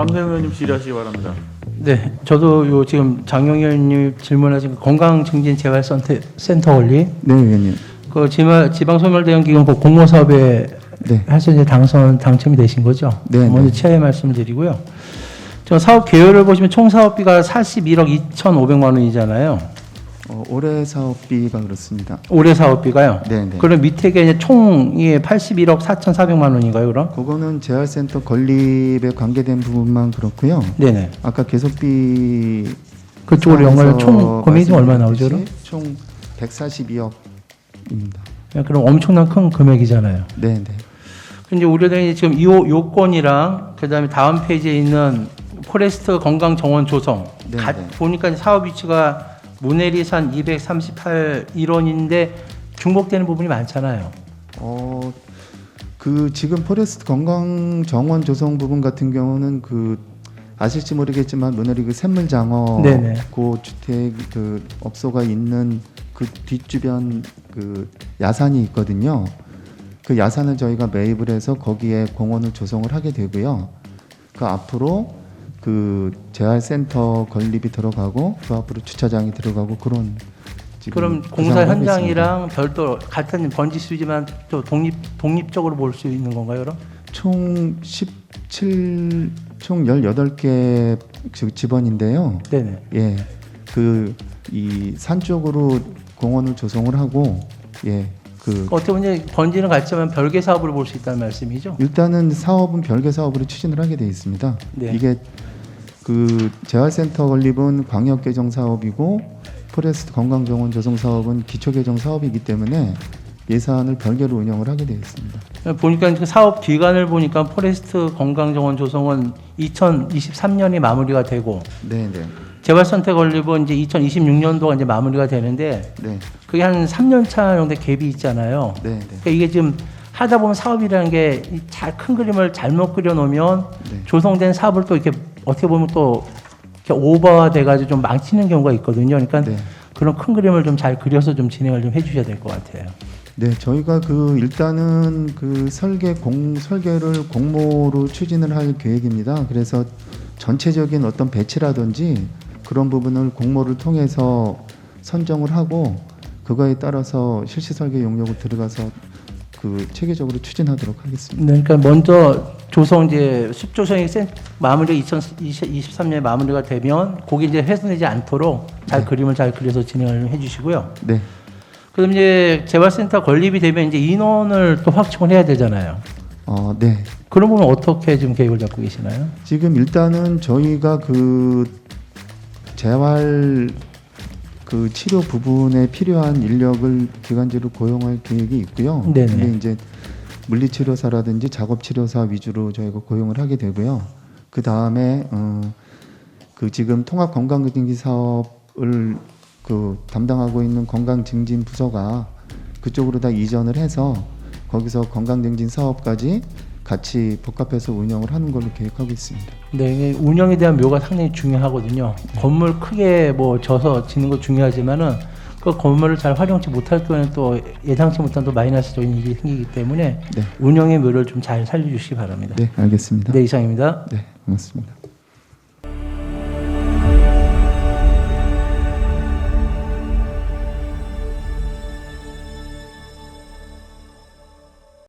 감사원 의원님 질의하시기 바랍니다. 네, 저도 요 지금 장영희 의원님 질문하신 그 건강증진재활센터 센터 원리 네, 의원님. 그 지방 지방 소멸 대응 기금 그 공모 사업에 네. 해서 이제 당선 당첨이 되신 거죠? 네, 먼저 네. 최애 말씀드리고요. 저 사업 계열을 보시면 총 사업비가 41억 2,500만 원이잖아요. 어, 올해 사업비가 그렇습니다. 올해 사업비가요. 네, 네. 그럼 밑에 게 이제 총이 81억 4,400만 원인가요, 그럼? 그거는 재활센터 건립에 관계된 부분만 그렇고요. 네네. 아까 개소비 그쪽으로 사항에서 총 금액이 좀 얼마 나오죠? 그럼? 총 142억입니다. 네, 그럼 엄청난 큰 금액이잖아요. 네, 네. 근데 우리들이 지금 이 요건이랑 그다음에 다음 페이지에 있는 포레스트 건강 정원 조성 네, 가- 네. 보니까 사업 위치가 문해리산 238 1원인데 중복되는 부분이 많잖아요. 어, 그 지금 포레스트 건강 정원 조성 부분 같은 경우는 그 아실지 모르겠지만 문어리 그 샘물장어 네네. 그 주택 그 업소가 있는 그 뒷주변 그 야산이 있거든요. 그 야산을 저희가 매입을 해서 거기에 공원을 조성을 하게 되고요. 그 앞으로 그 재활센터 건립이 들어가고 그 앞으로 주차장이 들어가고 그런 지금 그럼 구상을 공사 하고 현장이랑 별도 같은 번지 수지만 또 독립 독립적으로 볼 수 있는 건가요, 그럼? 총 17, 총 18개 집원인데요. 네네. 예. 그 이 산 쪽으로 공원을 조성을 하고 예. 그 어떻게 보면 이제 번지는 같지만 별개 사업으로 볼 수 있다는 말씀이죠. 일단은 사업은 별개 사업으로 추진을 하게 돼 있습니다. 네. 이게 그 재활센터 건립은 광역 개정 사업이고 포레스트 건강 정원 조성 사업은 기초 개정 사업이기 때문에 예산을 별개로 운영을 하게 되어 있습니다. 보니까 그 사업 기간을 보니까 포레스트 건강정원 조성은 2023년이 마무리가 되고 네, 네. 재활선택 건립은 이제 2026년도가 이제 마무리가 되는데 네. 그게 한 3년 차 정도 갭이 있잖아요. 네, 네. 그러니까 이게 지금 하다 보면 사업이라는 게 잘 큰 그림을 잘못 그려놓으면 네. 조성된 사업을 또 이렇게 어떻게 보면 또 이렇게 오버가 돼가지고 좀 망치는 경우가 있거든요. 그러니까 네. 그런 큰 그림을 좀 잘 그려서 좀 진행을 좀 해주셔야 될 것 같아요. 네, 저희가 그 일단은 그 설계 공 설계를 공모로 추진을 할 계획입니다. 그래서 전체적인 어떤 배치라든지 그런 부분을 공모를 통해서 선정을 하고 그거에 따라서 실시 설계 용역을 들어가서 그 체계적으로 추진하도록 하겠습니다. 네, 그러니까 먼저 조성 이제 숲 조성이 센 마무리 2023년에 마무리가 되면 거기 이제 훼손되지 않도록 잘 그림을 잘 그려서 진행을 해주시고요. 네. 그럼 이제 재활센터 건립이 되면 이제 인원을 또 확충을 해야 되잖아요. 어, 네. 그런 부분 어떻게 지금 계획을 잡고 계시나요? 지금 일단은 저희가 그 재활 그 치료 부분에 필요한 인력을 기간제로 고용할 계획이 있고요. 네네. 근데 이제 물리치료사라든지 작업치료사 위주로 저희가 고용을 하게 되고요. 그 다음에 어, 그 지금 통합 건강증진 사업을 그 담당하고 있는 건강증진 부서가 그쪽으로 다 이전을 해서 거기서 건강증진 사업까지 같이 복합해서 운영을 하는 걸로 계획하고 있습니다. 네, 운영에 대한 묘가 상당히 중요하거든요. 건물 크게 뭐 져서 짓는 거 중요하지만은 그 건물을 잘 활용치 못할 경우에는 또 예상치 못한 또 마이너스적인 일이 생기기 때문에 네. 운영의 묘를 좀 잘 살려주시기 바랍니다. 네, 알겠습니다. 네, 이상입니다. 네, 고맙습니다.